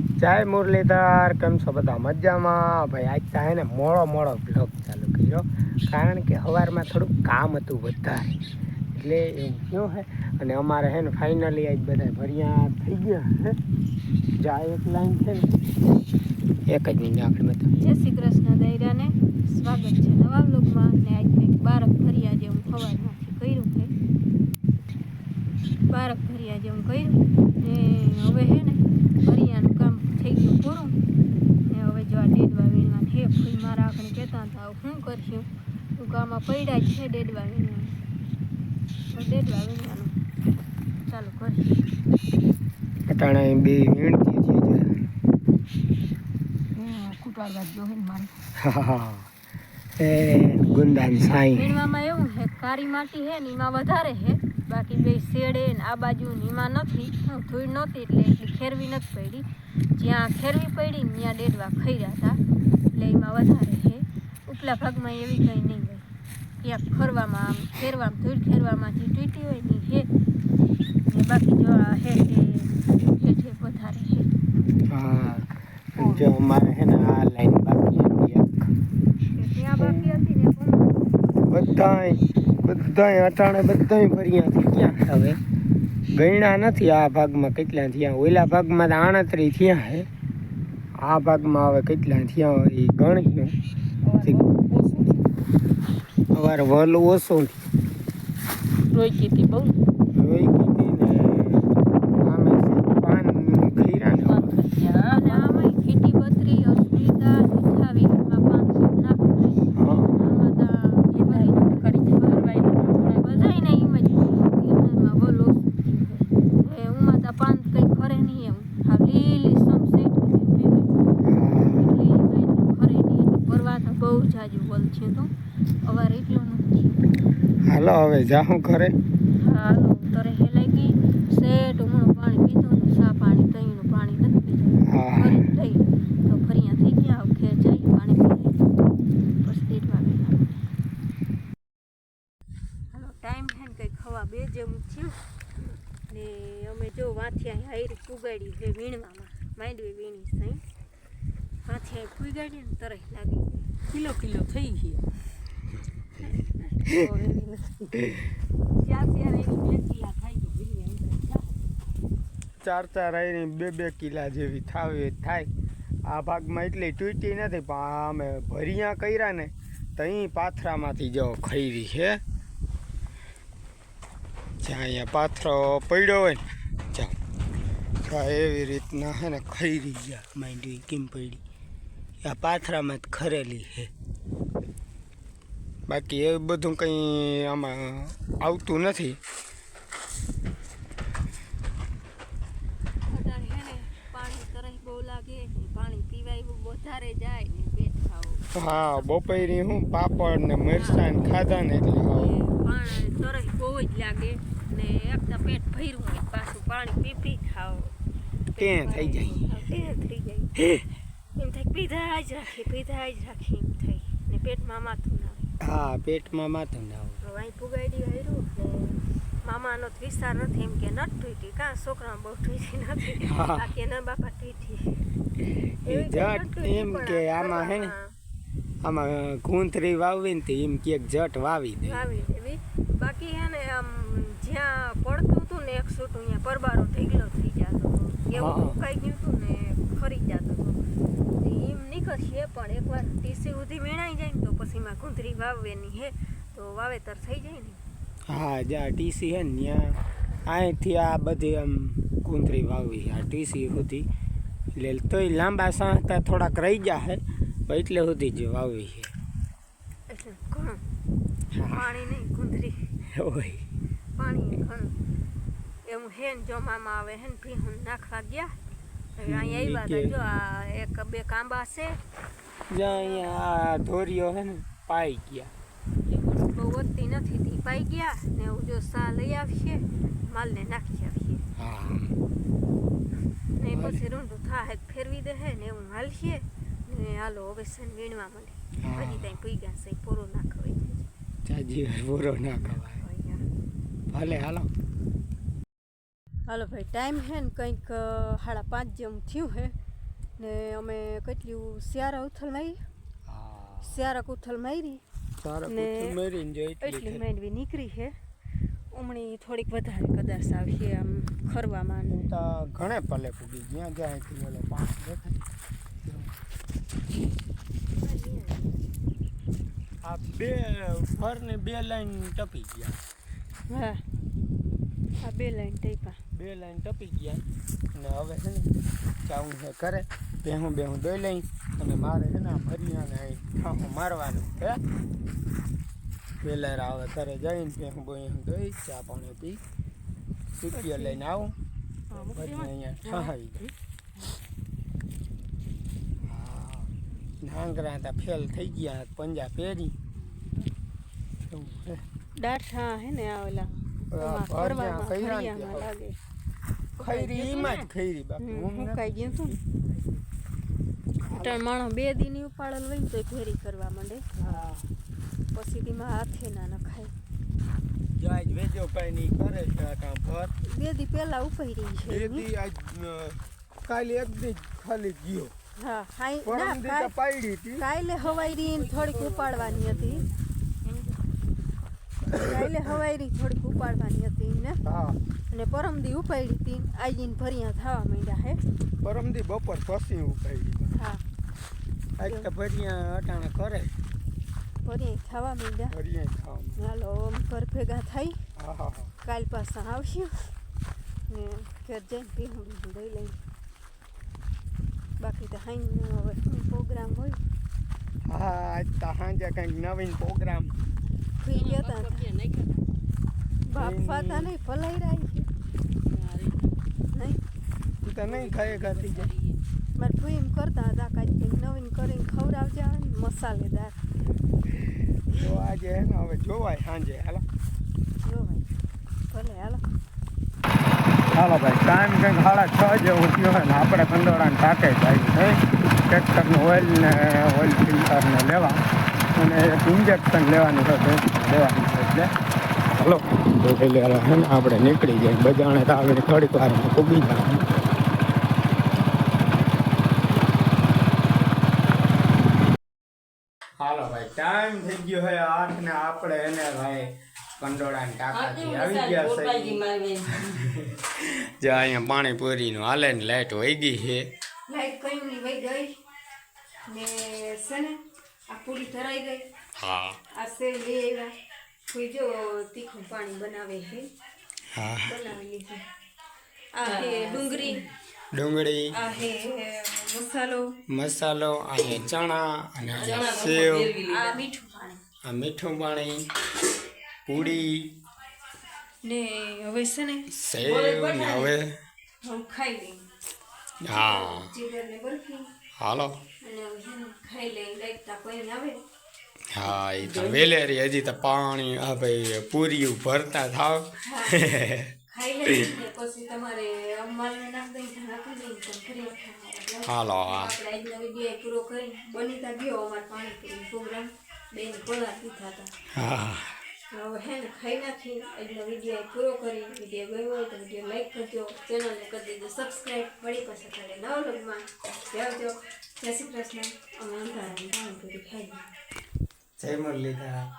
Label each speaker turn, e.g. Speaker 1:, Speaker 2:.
Speaker 1: જય મુરલીધર, કેમ છો બધા? મજામાં? ભાઈ, આજ હે ને મોડો મોડો બ્લોગ ચાલુ કર્યો. કારણ કે સવારમાં થોડુંક કામ હતું વધારે. એટલે એવું થયું હે. અને અમારે હે ને ફાઇનલી આજ બધા ભર્યા થઈ ગયા હે. જાય એક લાઈન છે. ને એક જ મિનિટ આપણે બધા
Speaker 2: જય શ્રી કૃષ્ણ, દૈરાને. સ્વાગત છે નવા બ્લોગમાં ને આજ મેં બારક ભર્યા જે હું સવારમાંથી કર્યું છે બારક ભર્યા જે હું કર્યું. ને હવે હે ને ભરિયાનું કામ થઈ ગયું પૂરું ને હવે જો આ ડેડવા વીણવા હે ફૂલ મારા આપણે કહેતા હતા શું કરશું? તું ગામમાં પડ્યા જ છે ડેડવા હવે ડેડવા ચાલો ચાલુ કરીશું.
Speaker 1: અટાણે બે વીણતી છે
Speaker 2: કુટાડવા જોઈને મારે.
Speaker 1: હા એ ગુંદાન સાઈ.
Speaker 2: વીણવામાં એવું છે કારી માટી છે ને એમાં વધારે છે. બાકી બે શેડે ને આ બાજુ નીમાં નથી હું ધૂળ નહોતી એટલે એટલી ખેરવી નથી પડી. જ્યાં ખેરવી પડી ને ત્યાં ડેડવા ખર્યા હતા એટલે એમાં વધારે છે. ઉપલા ભાગમાં એવી કંઈ નહીં હોય. ત્યાં ખરવામાં આમ ખેરવામાં ધૂળ ખેરવામાં જે તૂટી હોય ને છે. ને બાકી જો આ હે છે હેઠે વધારે છે.
Speaker 1: હા જો અમારે હે ને આ લાઈન બાકી હતી એક.
Speaker 2: ત્યાં બાકી હતી ને
Speaker 1: બધાય બધાય અટાણે બધાય ભર્યા છે. ક્યાં હવે? ગયણા નથી આ ભાગમાં કેટલા થયા? ઓલા ભાગમાં તો આણત્રી થયા હે. આ ભાગમાં હવે કેટલા થયા હોય એ ગણ્યું અવાર વલ ઓછો
Speaker 2: રોઈ કીધી બહુ.
Speaker 1: રોઈ કીધી ને આમે છે પાન ખૈરા ને
Speaker 2: અને આમાંય ખીટી બત્રી અસ્મિતા મીઠાવી એમાં પાંચસો નાખે
Speaker 1: હા
Speaker 2: આમાં તો એ બધાય કરી બધાયને એમ જ કીર્તનમાં બોલો એ ઉમાં તો પાન કંઈ ખરે નહીં એમ હા લીલી સમ સેટ એટલે એ કંઈ ખરે નહીં પરવા તો બહુ જાજુ બોલ છે તો અવાર એટલું નથી
Speaker 1: હાલો હવે જાઉં ઘરે.
Speaker 2: હાલો તરે હેલાઈ ગઈ. સેટ ઉમણું પાણી પીધું ને સા પાણી તઈનું પાણી નથી પીધું.
Speaker 1: હા.
Speaker 2: ફરી તો ફરી થઈ ગયા હવે જઈ પાણી પી પછી દેડવા ગયેલા હાલો ટાઈમ છે ને ખવા બે જેવું થયું. ને અમે જો વાંથી અહીં હારી પુગાડી છે વીણવામાં. માંડવી વીણી સઈ વાંથી અહીં પુગાડી ને તરસ લાગી
Speaker 3: કિલો કિલો થઈ
Speaker 2: નથી
Speaker 3: ચાર ચાર
Speaker 1: આવીને બે બે કિલા જેવી થાવી થાય. આ ભાગમાં એટલી તૂટી નથી, પણ અમે ભરિયા કર્યા ને, તો પાથરામાંથી જો ખૈરી છે. જ્યાં અહીંયા પાથરો પડ્યો હોય ને ત્યાં એવી રીતના હે ને ખૈરી ગયા, માંડવી કેમ પડી? આ પાથરામાં જ ખરેલી છે. બાકી એવું બધું કંઈ આમાં આવતું નથી.
Speaker 2: હે પાણી તરસ બહુ લાગે પાણી પીવાય બહુ વધારે જાય ને પેટ ખાવું.
Speaker 1: હા બપોરી હું પાપડ ને મરચાં ખાધા ને એટલે.
Speaker 2: પાણી તરસ બહુ જ લાગે ને એક તો પેટ ભર્યું હોય પાછું પાણી પી પી ખાવ.
Speaker 1: કે થઈ જાય.
Speaker 2: કે થઈ જાય. એમ થાય પીધા જ રાખી પીધા જ રાખી એમ થઈ ને પેટમાં માથું
Speaker 1: હા પેટમાં માથું ના આવે
Speaker 2: અહીં પુગાડી હાર્યું ને મામાનો વિસ્તાર નથી એમ કે નટ તૂટી કાં છોકરા બહુ તૂટી નથી. બાકી એના બાપા તૂટી
Speaker 1: એ જટ એમ કે આમાં હે ને આમાં કુંતરી વાવી ને એમ કે જટ વાવી દે.
Speaker 2: વાવી દેવી. બાકી હે ને આમ જ્યાં પડતું હતું ને એક સૂટ અહીંયા પરબારો ઢીગલો થઈ જતો. એવું કઈ ગયું હતું ને? ખરી જતો હતો. એમ નીકળશે પણ એકવાર ટીસી સુધી મેળાઈ જાય ને તો પછી એમાં કુંદરી વાવવાની હે તો વાવેતર થઈ જાય ને.
Speaker 1: હા જ્યાં ટીસી હે ને ત્યાં. અહીંથી આ બધી આમ કુંદરી વાવી આ ટીસી સુધી. એટલે તોય લાંબા સાંતા થોડાક રહી ગયા હે એટલે સુધી જ વાવી છે.
Speaker 2: એટલે ઘણું. પાણી નહીં કુંદરી
Speaker 1: હોય
Speaker 2: પાણી ઘણું. એવું હે ને જો આવે હે ને ભીહું નાખવા ગયા. અહીંયા આવ્યા જો આ એક બે કાંબા છે.
Speaker 1: જ્યાં અહીંયા આ ધોરીઓ હે ને પાઈ ગયા.
Speaker 2: બહુ વધતી નથી તી. પાઈ ગયા ને એવું જો સા લઈ આવશે માલને નાખી આવશે. ને પછી રૂંઢું થાય ફેરવી દે ને એવું હાલશે. ને હાલો હવે છે વીણવા
Speaker 1: મળે
Speaker 2: પછી ત્યાં પી ગયા છે પૂરો ના ખવાય
Speaker 1: જાજી પૂરો ના કવાય ભલે હાલો.
Speaker 2: હાલો ભાઈ ટાઈમ હે ને કંઈક સાડા પાંચ જેવું થયું હે ને અમે કેટલી શિયારા ઉથલ મારી?
Speaker 1: હા.
Speaker 2: શિયારા ઉથલ મારી ને એટલી માંડવી નીકળી છે ઉમણી થોડીક વધારે કદાચ આવશે આમ ખરવામાં
Speaker 1: ઘણે પલે પૂગી જ્યાં જ્યાં ઓલો પાંચ દેખાય. આ બે ફરને બે લાઈન ટપી ગયા.
Speaker 2: હા. આ બે લાઈન ટાઈપા
Speaker 1: બે લાઈન ટપી ગયા અને હવે છે ને ચાવું છે કરે બેહું બેહું દોઈ લઈ અને મારે છે ને આ ભરિયાને અહીં ઠાંહો મારવાનું હે વેલાર આવે ઘરે જઈને બેહું બોહું દોઈ ચા પાણી પી સુકીઓ લઈને આવું ભરિયા અહીંયા ઠહાઈ જાય હા નાંગરા હતા ફેલ થઈ ગયા પંજા પહેરી એવું છે
Speaker 2: ડાઠા હે ને આ
Speaker 1: ખૈરી એમાં જ ખૈરી બાકી હું નથી.
Speaker 2: ગયું હતું ત્રણ માણસ બે દિન ઉપાડેલ હોય ને તો ઘેરી કરવા માંડે. પછી દીમાં હાથે ના નખાય.
Speaker 1: વેજો કરે છે કામ પર.
Speaker 2: બે દી પહેલા ઉપાડી છે
Speaker 1: એ દી આજ કાલે એક દી ખાલી ગયો.
Speaker 2: હા હાઈ ના કાલ-
Speaker 1: પાડી હતી.
Speaker 2: કાલે હવાઈરી ને થોડીક ઉપાડવાની હતી. કાલે હવાયરી થોડીક ઉપાડવાની હતી ને
Speaker 1: હા.
Speaker 2: અને પરમદી ઉપાડી હતી. આજીને ભરિયા થવા માંડ્યા હે.
Speaker 1: પરમ દી બપોર પછી ઉપાડી
Speaker 2: હા.
Speaker 1: આજ તો ભરિયા અટાણે કરે
Speaker 2: ભરિયા થવા માંડ્યા.
Speaker 1: ભરિયા ખાવા
Speaker 2: હાલો આમ ઘર ભેગા થઈ.
Speaker 1: હા હા હા.
Speaker 2: કાલ પાછા આવશું. ને ઘર જઈને પીહું લઈ લઈ બાકી તો હાઈ હવે પ્રોગ્રામ હોય?
Speaker 1: હા આજ તો સાંજે કંઈક નવીન પ્રોગ્રામ.
Speaker 2: ખુઈ ગયા હતા
Speaker 3: પપ્પિયા નાખ્યા
Speaker 2: નહીં ફલાઈ રહી છે
Speaker 1: તું તો નહીં ખાઈ ખાતી જાય
Speaker 2: મારે એમ કરતા હતા કાંઈ નવીન કરીને ખવડાવજે મસાલેદાર
Speaker 1: તો આજે હે ને હવે જોવાય સાંજે હાલો
Speaker 2: જોવાય ભલે હાલો
Speaker 1: હાલો ભાઈ ટાઈમ કંઈક સાડા છ જેવું થયો હોય ને આપણે કંડોળાને ટાકે જાય છે ટ્રેક્ટરનું ઓઇલ ને ઓઇલ ફિલ્ટરને લેવા અને ઇન્જેક્શન લેવાનું છે લેવાનું છે એટલે. હાલો. તો એટલે હાલો ને આપણે નીકળી જાય બજાણે તો આવીને થોડીક વારમાં પૂગી જવાનું હાલો ભાઈ ટાઈમ થઈ ગયો હોય આઠ ને આપણે એને ભાઈ કંડોળાને ટાંકાથી આવી ગયા છે જે અહીંયા પાણીપુરીનું હાલે ને લાઈટ વહી ગઈ છે.
Speaker 2: લાઈટ કઈ વહી ગઈ. ને છે ને આ પૂરી ધરાઈ ગઈ.
Speaker 1: હા.
Speaker 2: આ સેવ લઈ આવ્યા. કોઈ જો તીખું પાણી બનાવે છે
Speaker 1: હા.
Speaker 2: બનાવી લીધું આ હે ડુંગળી.
Speaker 1: ડુંગળી.
Speaker 2: આ હે મસાલો.
Speaker 1: મસાલો અહીંયા ચણા અને અહીંયા
Speaker 3: ચણા
Speaker 1: સેવ.
Speaker 3: ફેરવી
Speaker 2: આ
Speaker 3: લીધા
Speaker 2: મીઠું પાણી.
Speaker 1: આ મીઠું પાણી પૂડી
Speaker 2: ને હવે છે ને
Speaker 1: સેવ ને હવે?
Speaker 2: હું ખાઈ લઈ
Speaker 1: હા.
Speaker 2: જીગર ને બરફી.
Speaker 1: હાલો. હા એ તો વેલેરી હજી તો પાણી આ ભાઈ પૂરી ભરતા થાવ. હાલો હા હા
Speaker 2: ને ખાઈ નાખી આજનો વીડિયો પૂરો કરી, વીડિયો ગયો હોય તો વીડિયો લાઈક કરજો ચેનલને કરી દેજો સબસ્ક્રાઈબ વળી પાસે કરે નવા લોગમાં આવજો જય શ્રી કૃષ્ણ. અમે પાણીપુરી ખાઈ
Speaker 1: જય મુરલીધર.